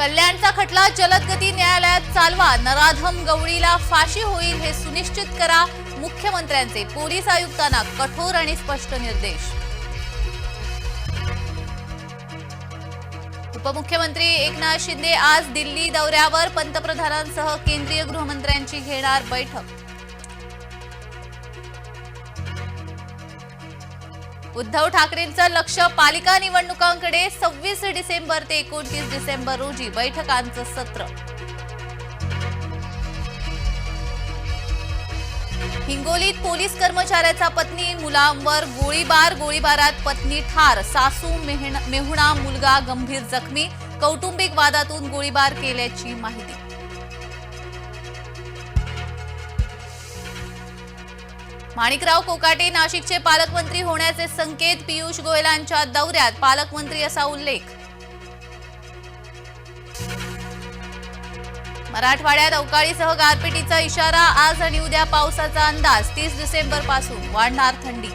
कल्याणचा खटला जलदगती न्यायालयात चालवा. नराधम गवळीला फाशी होईल हे सुनिश्चित करा. मुख्यमंत्र्यांचे पोलीस आयुक्तांना कठोर आणि स्पष्ट निर्देश. उपमुख्यमंत्री एकनाथ शिंदे आज दिल्ली दौऱ्यावर. पंतप्रधानांसह केंद्रीय गृहमंत्र्यांची घेणार बैठक. उद्धव ठाकरेंचं लक्ष पालिका निवडणुकांकडे सव्वीस डिसेंबर ते एकोणतीस डिसेंबर रोजी बैठकांचं सत्र. हिंगोलीत पोलीस कर्मचाऱ्याचा पत्नी मुलांवर गोळीबार गोळीबारात पत्नी ठार सासू मेहुणा मुलगा गंभीर जखमी कौटुंबिक वादातून गोळीबार केल्याची माहिती. माणिकराव कोकाटे नाशिकचे पालकमंत्री होण्याचे संकेत पियुष गोयलांच्या दौऱ्यात पालकमंत्री असा उल्लेख. मराठवाड्यात अवकाळीसह गारपिटीचा इशारा आज आणि उद्या पावसाचा अंदाज तीस डिसेंबरपासून वाढणार थंडी.